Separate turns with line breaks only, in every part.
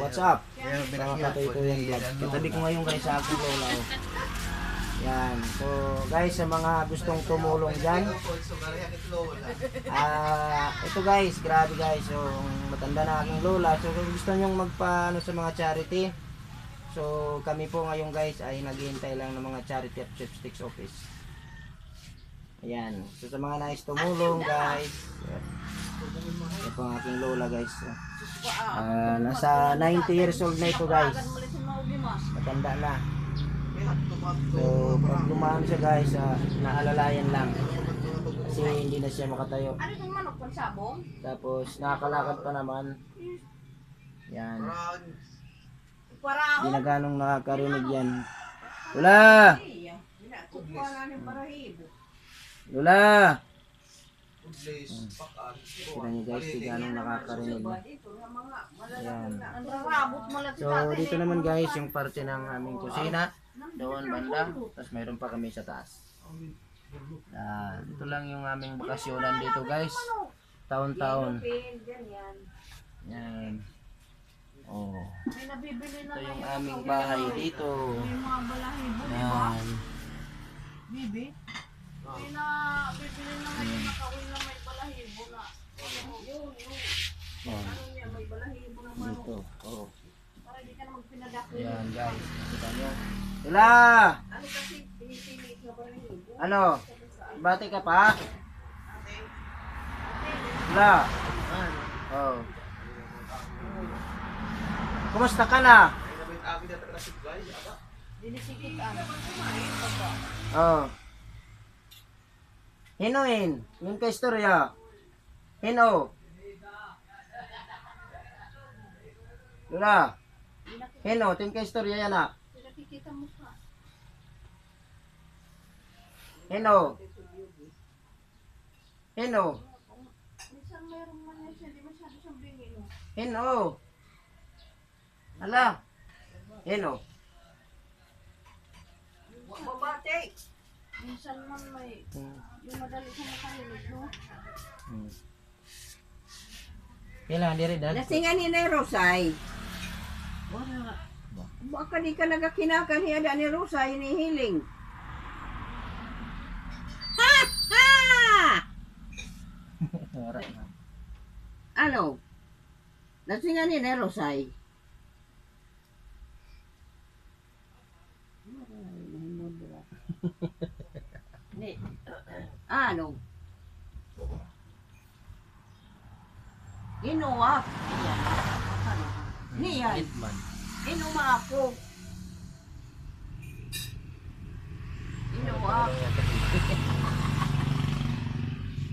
what's up? Mga katoy-toy yung vlog. Katabi ko ngayon guys sa aking lola. oh. Yan. So, guys, sa mga gustong tumulong dyan, ah, ito guys, grabe guys. So, matanda na aking lola. So, kung gusto nyong magpaano sa mga charity, so, kami po ngayon guys ay naghihintay lang ng mga charity at chopsticks office. Ayan. So, sa mga nais tumulong guys, ito po ang aking lola guys. Ah, nasa 90 years old na ito guys. Matanda na. So, pag dumaan siya guys, ah, naalalayan lang. Kasi hindi na siya makatayo.
Ano?
Tapos, nakakalakad pa naman. Yan. Hindi na ganong nakakarinig yan. Lola! Lola! Kita niyo guys, hindi ganong nakakarinig.
Dito nga mga malalaki
Yan.
na. Ang rarabot malaki
So, dito naman guys, yung parte ng aming kusina. Doon banda. Tapos mayroon pa kami sa taas. Yan. Ito lang yung aming bakasyonan dito guys. Taon-taon.
Pin, ganyan.
Yan. Oh. Ito yung
ngayon.
aming bahay dito.
May mga balahibo, di ba?
Yan.
Bibi? Na bibili na ngayon na kawin na may balahibo na. Ano, yun, yun.
Yan.
Ano niya, may balahibo na.
Dito. Oh.
Para di ka na magpinadako.
Yan guys. Kita nyo. Tula!
Ano kasi, pinipili ka balahibo?
Ano? Bati ka pa? Tula! Oh. Kumusta ka na? Oh. Hinuin. Yung ka istorya. Hino. Tula. Hino. Ting ka istorya yan ah.
Pinakikita mo pa.
Hino. Hino.
Minsan mayroon man yan siya, di masyado siyang bingin.
Hino. Ala. Hino.
Babate! Minsan man may, yung madali siya makahilig, no?
Hmm. Kailangan diri dad.
Nasingan ni na Wala. Baka di ka niya da ni Rosay hinihiling. Ha! Ha!
Wala na.
Ano? Nasingan ni na Rosay. Ni. Ano? Inuwa. Niyan.
Hitman.
Inuwa ako. Inuwa.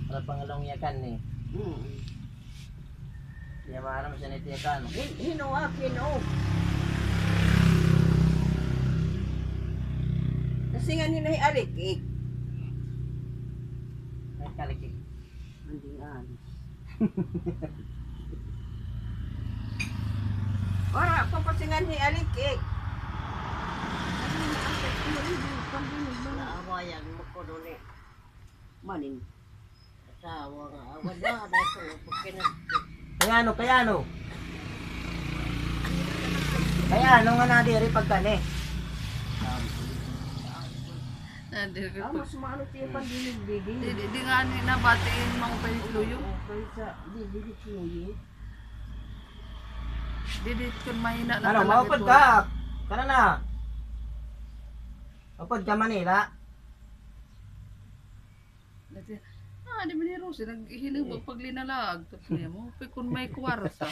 Para pangalong yakan ni.
Hmm.
Iya maram sa nito yakan.
Hin- Hinuwa, kinuwa. Kasi nga nila alikik.
Ay kaliki.
Hindi nga. Ora, ako kasi nga ni alikik.
Naawayan mo ko doon eh.
Manin.
Asawa nga. Wala na ko. Pagkinas.
Kaya ano, kaya ano? Kaya ano nga na diri pagkani?
Ah, mas maano tiyo pa dinig
Di, di, di nga ni nabatiin mga payuyo.
Okay sa dinig kinuyi.
Di di kun mahina na
Ano,
talaga
maupad
ito.
ka. Kana na. Maupad ka Manila.
Dati, Ah, di ba ni Rose, naghihiling mo pag linalag. Tapos niya mo, "Pe, kung may kwarta.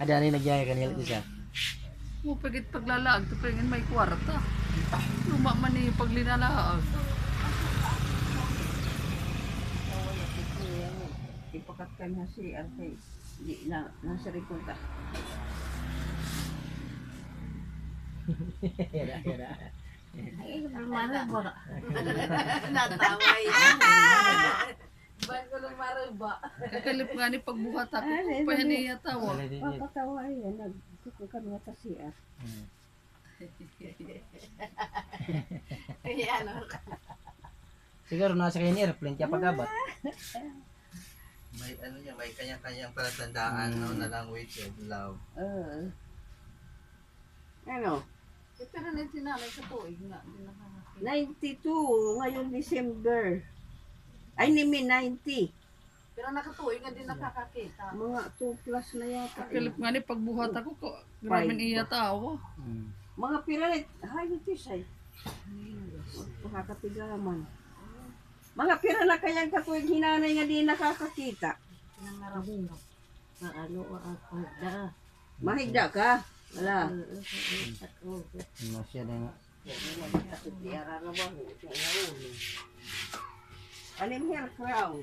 Ada ni nagyaya kanila isa.
Mo pagit paglalag, tapos ngin may kwarta. Luma man ni pag linalag.
Ipakat ka na si Arte. Di na, nasa rikunta.
Ay, maruba.
Natawa yan.
Lang maruba?
Kakalip nga ni pagbuhat ako. Pa niya tawa.
Papatawa yan. Nagkukul kami nga sa siya.
Ano.
Siguro nasa kayo ni airplane kaya pagabat.
May ano niya, may kanya-kanyang palatandaan no, na language of love.
Uh, ano?
Eh, pero na si nanay sa tuig nga. Hindi nakakakita.
92, ngayon December. Ay, nimi 90.
Pero nakatuig nga din nakakakita.
Mga 2 plus na yata.
Kalip nga ni pagbuhat ako, ko, grabe
Five.
iya tao.
Mm.
Mga piralit. Hay, ito say. Pakakatigaman. Mga pira na kayang katuwig hinanay nga di nakakakita.
Pinangarap ko.
Ano ako da.
Mahigda ka. Wala.
Siya na nga.
Alim hair crown.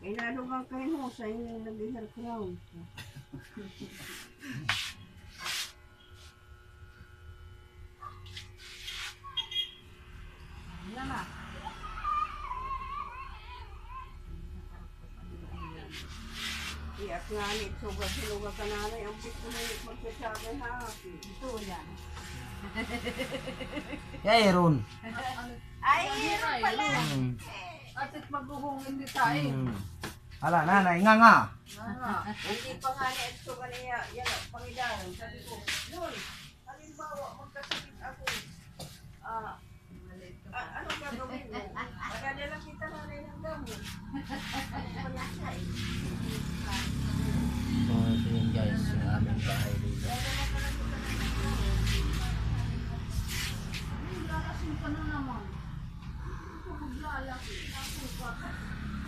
Inalugang kayo mo sa inyo nag-hair crown. Iyak nga ni Sugar Sinuga ka nanay. Ang pito na yung magsasabay happy.
Ito yan.
Yay, Ron.
Ay,
Mm.
At it maghuhungin di tayo.
Mm. Hala, nanay, nga nga.
Hindi pa nga ni Edso kanina, yan o, pangidaran. Sabi ko, yun, halimbawa, magkasakit ako. Ah, ah, ano gagawin mo? Magdadala kita na rin ng gamot.
So, ito yun guys, yung aming bahay dito.
Lalasin ka na naman. Ito maglalaki. Ako ka.